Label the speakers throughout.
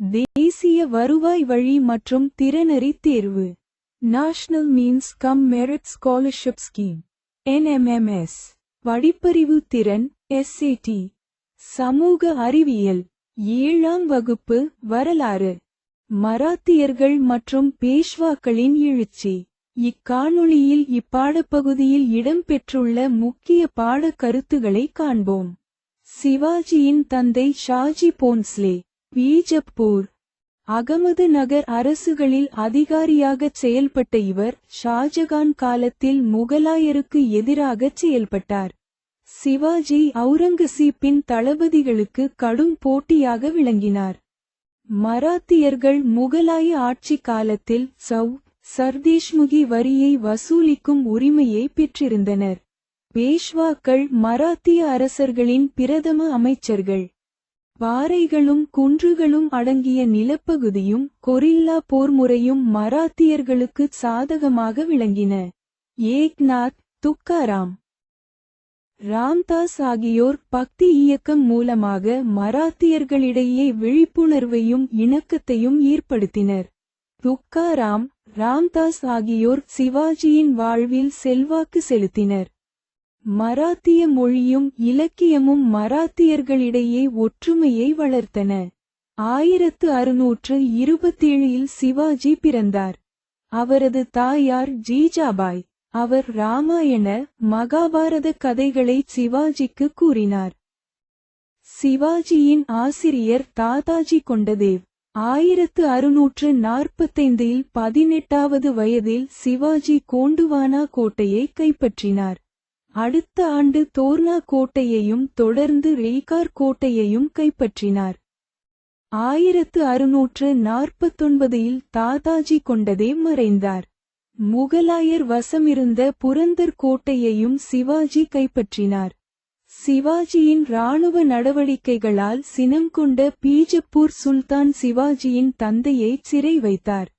Speaker 1: தேசிய வருவாய் வழி மற்றும் திறனறி தேர்வு. National means cum merit scholarship scheme NMMS படிப்பறிவு திறன் எஸ்ஏடி சமூக அறிவியல். ஏழாம் வகுப்பு வரலாறு. மராத்தியர்கள் மற்றும் பேஷ்வாக்களின் எழுச்சி. இக்காணொளியில் இப்பாடப்பகுதியில் இடம்பெற்றுள்ள முக்கிய பாடக் கருத்துகளை காண்போம். சிவாஜியின் தந்தை ஷாஜி போன்ஸ்லே. பீஜப்பூர். அகமது நகர் அரசுகளில் அதிகாரியாகச் செயல்பட்ட இவர் ஷாஜகான் காலத்தில் முகலாயருக்கு எதிராகச் செயல்பட்டார். சிவாஜி அவுரங்கசீப்பின் தளபதிகளுக்கு கடும் போட்டியாக விளங்கினார். மராத்தியர்கள் முகலாய ஆட்சி காலத்தில் சௌ சர்தேஷ்முகி வரியை வசூலிக்கும் உரிமையை பெற்றிருந்தனர். பேஷ்வாக்கள் மராத்திய அரசர்களின் பிரதம அமைச்சர்கள். பாறைகளும் குன்றுகளும் அடங்கிய நிலப்பகுதியும் கொரில்லா போர்முறையும் மராத்தியர்களுக்கு சாதகமாக விளங்கின. ஏக்நாத் துக்காராம். ராம்தாஸ் ஆகியோர் பக்தி இயக்கம் மூலமாக மராத்தியர்களிடையே விழிப்புணர்வையும் இணக்கத்தையும் ஏற்படுத்தினர். துக்காராம் ராம்தாஸ் ஆகியோர் சிவாஜியின் வாழ்வில் செல்வாக்கு செலுத்தினர். மராத்திய மொழியும் இலக்கியமும் மராத்தியர்களிடையே ஒற்றுமையை வளர்த்தன. ஆயிரத்து அறுநூற்று இருபத்தேழில் சிவாஜி பிறந்தார். அவரது தாயார் ஜீஜாபாய். அவர் ராமாயண மகாபாரத கதைகளை சிவாஜிக்கு கூறினார். சிவாஜியின் ஆசிரியர் தாதாஜி கொண்டதேவ். ஆயிரத்து அறுநூற்று நாற்பத்தைந்தில் பதினெட்டாவது வயதில் சிவாஜி கோண்டுவானா கோட்டையை கைப்பற்றினார். அடுத்த ஆண்டு தோர்னா கோட்டையையும் தொடர்ந்து ரேகார் கோட்டையையும் கைப்பற்றினார். ஆயிரத்து அறுநூற்று நாற்பத்தொன்பதில் தாதாஜி கொண்டதே மறைந்தார். முகலாயர் வசமிருந்த புரந்தர் கோட்டையையும் சிவாஜி கைப்பற்றினார். சிவாஜியின் இராணுவ நடவடிக்கைகளால் சினம் கொண்ட பீஜப்பூர் சுல்தான் சிவாஜியின் தந்தையை சிறை வைத்தார்.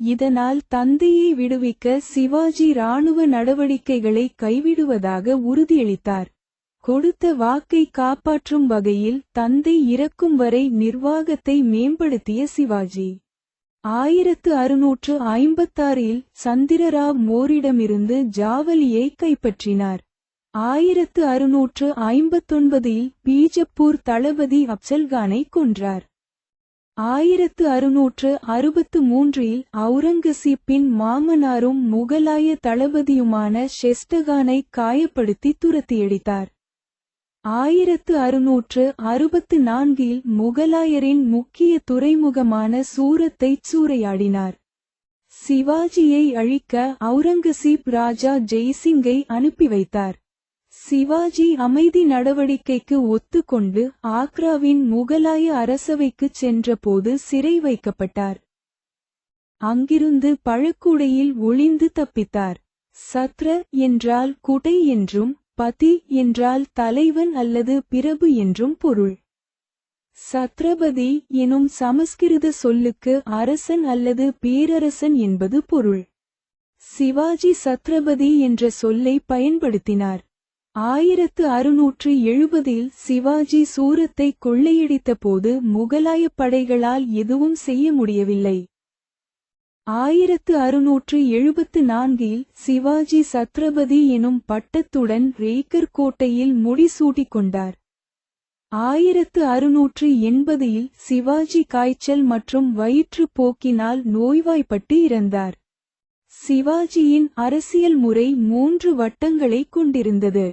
Speaker 1: இதனால் தந்தையை விடுவிக்க சிவாஜி இராணுவ நடவடிக்கைகளை கைவிடுவதாக உறுதியளித்தார். கொடுத்த வாக்கை காப்பாற்றும் வகையில் தந்தை இறக்கும் வரை நிர்வாகத்தை மேம்படுத்திய சிவாஜி. ஆயிரத்து அறுநூற்று ஐம்பத்தாறில் சந்திரராவ் மோரிடமிருந்து ஜாவலியை கைப்பற்றினார். ஆயிரத்து அறுநூற்று ஐம்பத்தொன்பதில் பீஜப்பூர் தளபதி அப்சல்கானை கொன்றார். ஆயிரத்து அறுநூற்று அறுபத்து மூன்றில் அவுரங்கசீப்பின் மாமனாரும் முகலாய தளபதியுமான ஷெஸ்டகானை காயப்படுத்தி துரத்தியடித்தார். ஆயிரத்து அறுநூற்று அறுபத்து நான்கில் முகலாயரின் முக்கிய துறைமுகமான சூரத்தைச் சூறையாடினார். சிவாஜியை அழிக்க அவுரங்கசீப் ராஜா ஜெய்சிங்கை அனுப்பி வைத்தார் சிவாஜி அமைதி நடவடிக்கைக்கு ஒத்துக்கொண்டு ஆக்ராவின் முகலாய அரசவைக்குச் சென்றபோது சிறை வைக்கப்பட்டார். அங்கிருந்து பழக்குடையில் ஒளிந்து தப்பித்தார். சத்ர என்றால் குடை என்றும் பதி என்றால் தலைவன் அல்லது பிரபு என்றும் பொருள். சத்ரபதி எனும் சமஸ்கிருத சொல்லுக்கு அரசன் அல்லது பேரரசன் என்பது பொருள். சிவாஜி சத்ரபதி என்ற சொல்லை பயன்படுத்தினார். ஆயிரத்து அறுநூற்று எழுபதில் சிவாஜி சூரத்தை கொள்ளையடித்தபோது முகலாயப் படைகளால் எதுவும் செய்ய முடியவில்லை. ஆயிரத்து அறுநூற்று எழுபத்து நான்கில் சிவாஜி சத்ரபதி எனும் பட்டத்துடன் ரேக்கர் கோட்டையில் முடிசூட்டிக் கொண்டார். ஆயிரத்து அறுநூற்று எண்பதில் சிவாஜி காய்ச்சல் மற்றும் வயிற்றுப் போக்கினால் நோய்வாய்ப்பட்டு இறந்தார். சிவாஜியின் அரசியல் முறை மூன்று வட்டங்களை கொண்டிருந்தது.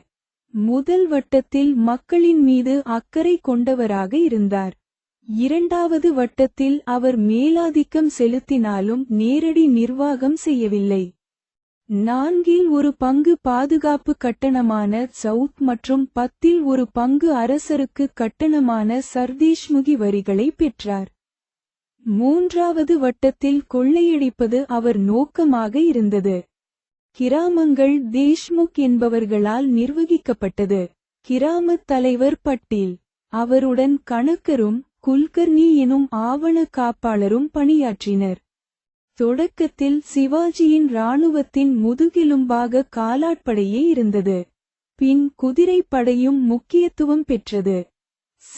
Speaker 1: முதல் வட்டத்தில் மக்களின் மீது அக்கறை கொண்டவராக இருந்தார். இரண்டாவது வட்டத்தில் அவர் மேலாதிக்கம் செலுத்தினாலும் நேரடி நிர்வாகம் செய்யவில்லை. நான்கில் ஒரு பங்கு பாதுகாப்பு கட்டணமான சவுத் மற்றும் பத்தில் ஒரு பங்கு அரசருக்கு கட்டணமான சர்தேஷ்முகி வரிகளை பெற்றார். மூன்றாவது வட்டத்தில் கொள்ளையடிப்பது அவர் நோக்கமாக இருந்தது. கிராமங்கள் தேஷ்முக் என்பவர்களால் நிர்வகிக்கப்பட்டது. கிராமத் தலைவர் பட்டேல் அவருடன் கணக்கரும் குல்கர்னி எனும் ஆவண காப்பாளரும் பணியாற்றினர். தொடக்கத்தில் சிவாஜியின் இராணுவத்தின் முதுகெலும்பாக காலாட்படையே இருந்தது. பின் குதிரைப்படையும் முக்கியத்துவம் பெற்றது.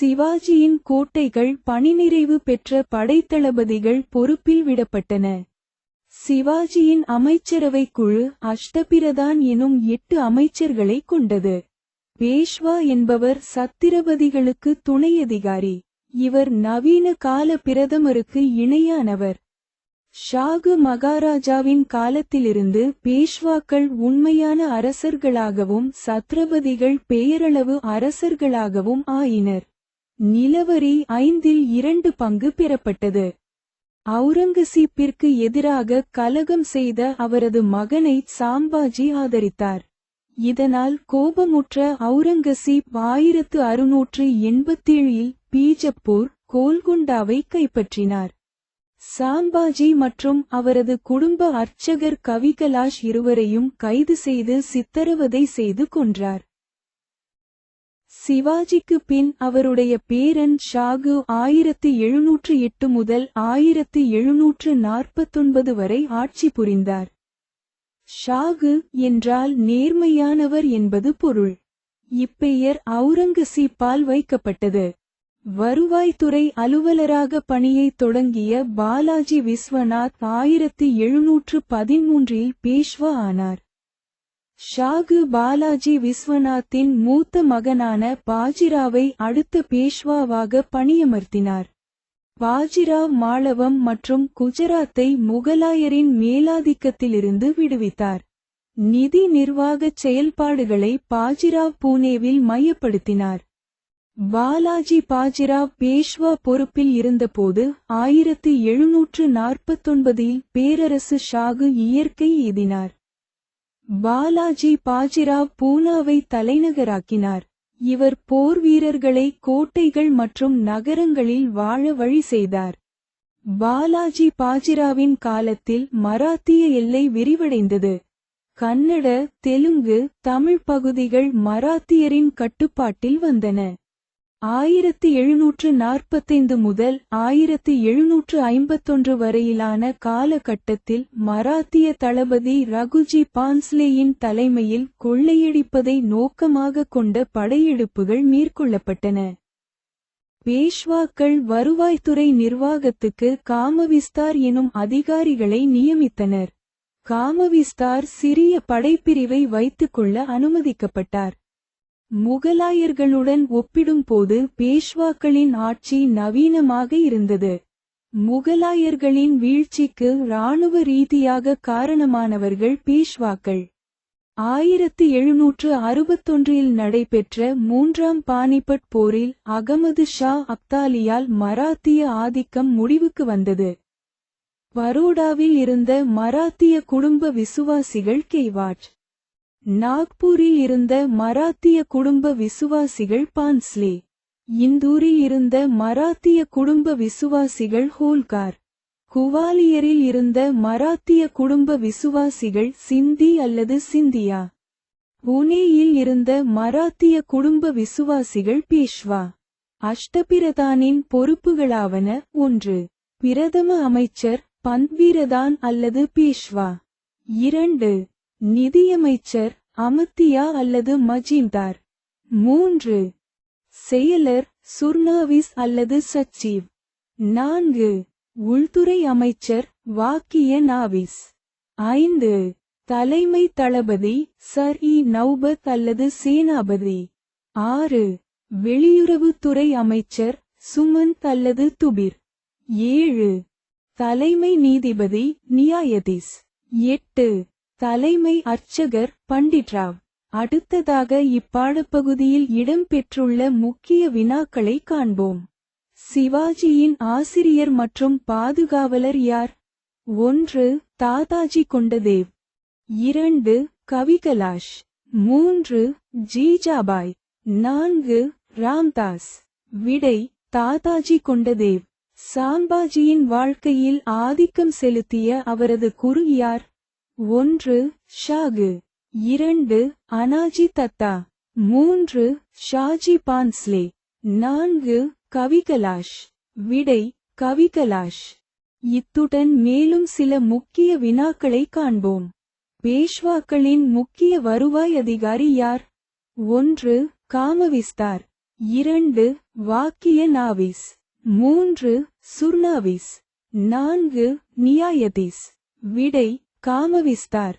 Speaker 1: சிவாஜியின் கோட்டைகள் பணிநிறைவு பெற்ற படைத்தளபதிகள் பொறுப்பில் விடப்பட்டன. சிவாஜியின் அமைச்சரவைக் குழு அஷ்டபிரதான் எனும் எட்டு அமைச்சர்களை கொண்டது. பேஷ்வா என்பவர் சத்திரபதிகளுக்கு துணையதிகாரி இவர் நவீன கால பிரதமருக்கு இணையானவர். ஷாகு மகாராஜாவின் காலத்திலிருந்து பேஷ்வாக்கள் உண்மையான அரசர்களாகவும் சத்ரபதிகள் பெயரளவு அரசர்களாகவும் ஆயினர். நிலவரி ஐந்தில் இரண்டு பங்கு பெறப்பட்டது. அவுரங்கசீப்பிற்கு எதிராக கலகம் செய்த அவரது மகனை சாம்பாஜி ஆதரித்தார். இதனால் கோபமுற்ற அவுரங்கசீப் ஆயிரத்து அறுநூற்று எண்பத்தேழில் பீஜப்பூர் கோல்குண்டாவை கைப்பற்றினார். சாம்பாஜி மற்றும் அவரது குடும்ப அர்ச்சகர் கவிகலாஷ் இருவரையும் கைது செய்து சித்தரவதை செய்து கொன்றார். சிவாஜிக்கு பின் அவருடைய பேரன் ஷாகு ஆயிரத்து எழுநூற்று எட்டு முதல் ஆயிரத்து எழுநூற்று நாற்பத்தொன்பது வரை ஆட்சி புரிந்தார். ஷாகு என்றால் நேர்மையானவர் என்பது பொருள். இப்பெயர் அவுரங்கசீப்பால் வைக்கப்பட்டது. வருவாய்த்துறை அலுவலராக பணியை தொடங்கிய பாலாஜி விஸ்வநாத் ஆயிரத்தி எழுநூற்று பதிமூன்றில் பேஷ்வா ஆனார். ஷாகு பாலாஜி விஸ்வநாத்தின் மூத்த மகனான பாஜிராவை அடுத்த பேஷ்வாவாக பணியமர்த்தினார். பாஜிராவ் மாளவம் மற்றும் குஜராத்தை முகலாயரின் மேலாதிக்கத்திலிருந்து விடுவித்தார். நிதி நிர்வாகச் செயல்பாடுகளை பாஜிராவ் பூனேவில் மையப்படுத்தினார். பாலாஜி பாஜிராவ் பேஷ்வா பொறுப்பில் இருந்தபோது ஆயிரத்து எழுநூற்று நாற்பத்தொன்பதில் பேரரசு ஷாகு இயற்கை எய்தினார். பாலாஜி பாஜிராவ் பூனாவை தலைநகராக்கினார். இவர் போர் வீரர்களை கோட்டைகள் மற்றும் நகரங்களில் வாழ வழி செய்தார். பாலாஜி பாஜிராவின் காலத்தில் மராத்திய எல்லை விரிவடைந்தது. கன்னட தெலுங்கு தமிழ் பகுதிகள் மராத்தியரின் கட்டுப்பாட்டில் வந்தன. ஆயிரத்து எழுநூற்று நாற்பத்தைந்து முதல் ஆயிரத்து எழுநூற்று ஐம்பத்தொன்று வரையிலான காலகட்டத்தில் மராத்திய தளபதி ரகுஜி பான்ஸ்லேயின் தலைமையில் கொள்ளையடிப்பதை நோக்கமாக கொண்ட படையெடுப்புகள் மேற்கொள்ளப்பட்டன. பேஷ்வாக்கள் வருவாய்த்துறை நிர்வாகத்துக்கு காமவிஸ்தார் எனும் அதிகாரிகளை நியமித்தனர். காமவிஸ்தார் சிறிய படைப்பிரிவை வைத்துக்கொள்ள அனுமதிக்கப்பட்டார். முகலாயர்களுடன் ஒப்பிடும்போது பேஷ்வாக்களின் ஆட்சி நவீனமாக இருந்தது. முகலாயர்களின் வீழ்ச்சிக்கு இராணுவ ரீதியாக காரணமானவர்கள் பேஷ்வாக்கள். ஆயிரத்தி எழுநூற்று அறுபத்தொன்றில் நடைபெற்ற மூன்றாம் பானிபட் போரில் அகமது ஷா அப்தாலியால் மராத்திய ஆதிக்கம் முடிவுக்கு வந்தது. பரோடாவில் இருந்த மராத்திய குடும்ப விசுவாசிகள் கெய்வாட் நாக்பூரில் இருந்த மராத்திய குடும்ப விசுவாசிகள் பான்ஸ்லே. இந்தூரில் இருந்த மராத்திய குடும்ப விசுவாசிகள் ஹோல்கார். குவாலியரில் இருந்த மராத்திய குடும்ப விசுவாசிகள் சிந்தி அல்லது சிந்தியா. புனேயில் இருந்த மராத்திய குடும்ப விசுவாசிகள் பேஷ்வா. அஷ்டபிரதானின் பொறுப்புகளாவன ஒன்று. பிரதம அமைச்சர் பந்த்வீரதான் அல்லது பேஷ்வா. இரண்டு. நிதியமைச்சர் அமத்தியா அல்லது மஜிந்தார். மூன்று. செயலர் சுர்னாவிஸ் அல்லது சச்சீவ். நான்கு. உள்துறை அமைச்சர் வாக்கிய நாவிஸ். ஐந்து. தலைமை தளபதி சர் இ நௌபத் அல்லது சேனாபதி. ஆறு. வெளியுறவுத்துறை அமைச்சர் சுமந்த் அல்லது துபிர். ஏழு. தலைமை நீதிபதி நியாயதீஸ். எட்டு. தலைமை அர்ச்சகர் பண்டிட்ராவ் அடுத்ததாக இப்பாடப்பகுதியில் இடம்பெற்றுள்ள முக்கிய வினாக்களை காண்போம். சிவாஜியின் ஆசிரியர் மற்றும் பாதுகாவலர் யார்? ஒன்று தாதாஜி கொண்டதேவ். இரண்டு கவிகலாஷ் மூன்று ஜீஜாபாய். நான்கு ராம்தாஸ். விடை தாதாஜி கொண்டதேவ். சாம்பாஜியின் வாழ்க்கையில் ஆதிக்கம் செலுத்திய அவரது குரு யார்? ஒன்று ஷாகு. இரண்டு அனாஜி தத்தா. மூன்று ஷாஜி பான்ஸ்லே. நான்கு கவிகலாஷ். விடை கவிகலாஷ். இத்துடன் மேலும் சில முக்கிய வினாக்களை காண்போம். பேஷ்வாக்களின் முக்கிய வருவாய் அதிகாரி யார்? ஒன்று காமவிஸ்தார். இரண்டு வாக்கிய நாவிஸ். மூன்று சுர்னாவிஸ். நான்கு நியாயதீஸ். விடை காமவிஸ்தார்.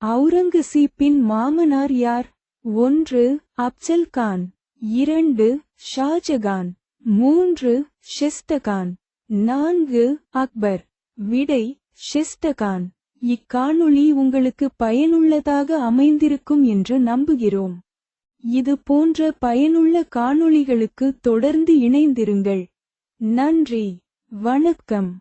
Speaker 1: அவுரங்கசீப்பின் மாமனார் யார்? ஒன்று அப்சல் கான். இரண்டு ஷாஜகான். மூன்று ஷிஸ்தகான். நான்கு அக்பர். விடை ஷிஸ்தகான். இக்காணொளி உங்களுக்கு பயனுள்ளதாக அமைந்திருக்கும் என்று நம்புகிறோம். இது போன்ற பயனுள்ள காணொளிகளுக்கு தொடர்ந்து இணைந்திருங்கள். நன்றி. வணக்கம்.